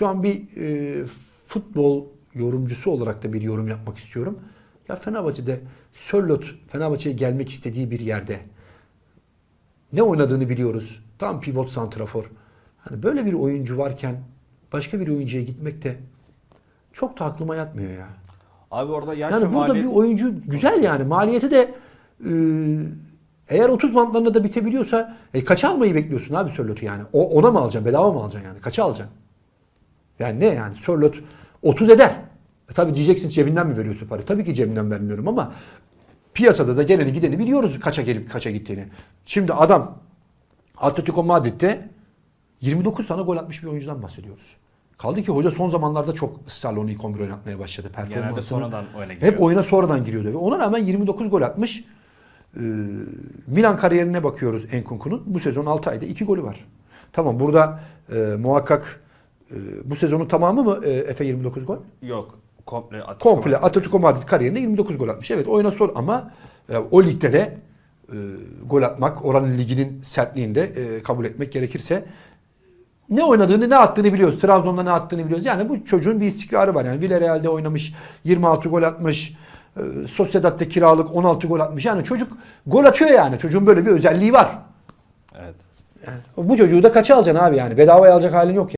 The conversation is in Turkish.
Şu an bir e, futbol yorumcusu olarak da bir yorum yapmak istiyorum. Ya Fenerbahçe'de Sörlot Fenerbahçe'ye gelmek istediği bir yerde ne oynadığını biliyoruz. Tam pivot santrafor. Hani böyle bir oyuncu varken başka bir oyuncuya gitmek de çok da aklıma yatmıyor ya. Abi orada yaş Yani burada maliyet- bir oyuncu güzel yani. Maliyeti de e, eğer 30 bantlarında da bitebiliyorsa e, kaça almayı bekliyorsun abi Sörlot'u yani? O, ona mı alacaksın? Bedava mı alacaksın yani? Kaça alacaksın? Yani ne yani? Sörlot 30 eder. E tabii diyeceksin cebinden mi veriyorsun parayı? Tabii ki cebinden vermiyorum ama piyasada da geleni gideni biliyoruz kaça gelip kaça gittiğini. Şimdi adam Atletico Madrid'de 29 tane gol atmış bir oyuncudan bahsediyoruz. Kaldı ki hoca son zamanlarda çok ısrarla onu ilk 11 oynatmaya başladı. Genelde sonradan oyuna giriyor. hep oyuna sonradan giriyordu. Ve ona rağmen 29 gol atmış. Ee, Milan kariyerine bakıyoruz Enkunku'nun. Bu sezon 6 ayda 2 golü var. Tamam burada e, muhakkak e, bu sezonun tamamı mı e, Efe 29 gol? Yok. Komple Atletico Komple Madrid. Atletico Madrid kariyerinde 29 gol atmış. Evet oyuna son ama e, o ligde de e, gol atmak oranın liginin sertliğinde e, kabul etmek gerekirse ne oynadığını ne attığını biliyoruz. Trabzon'da ne attığını biliyoruz. Yani bu çocuğun bir istikrarı var. Yani Villarreal'de oynamış 26 gol atmış. E, Sociedad'da kiralık 16 gol atmış. Yani çocuk gol atıyor yani. Çocuğun böyle bir özelliği var. Evet. Yani bu çocuğu da kaça alacaksın abi yani? Bedavaya alacak halin yok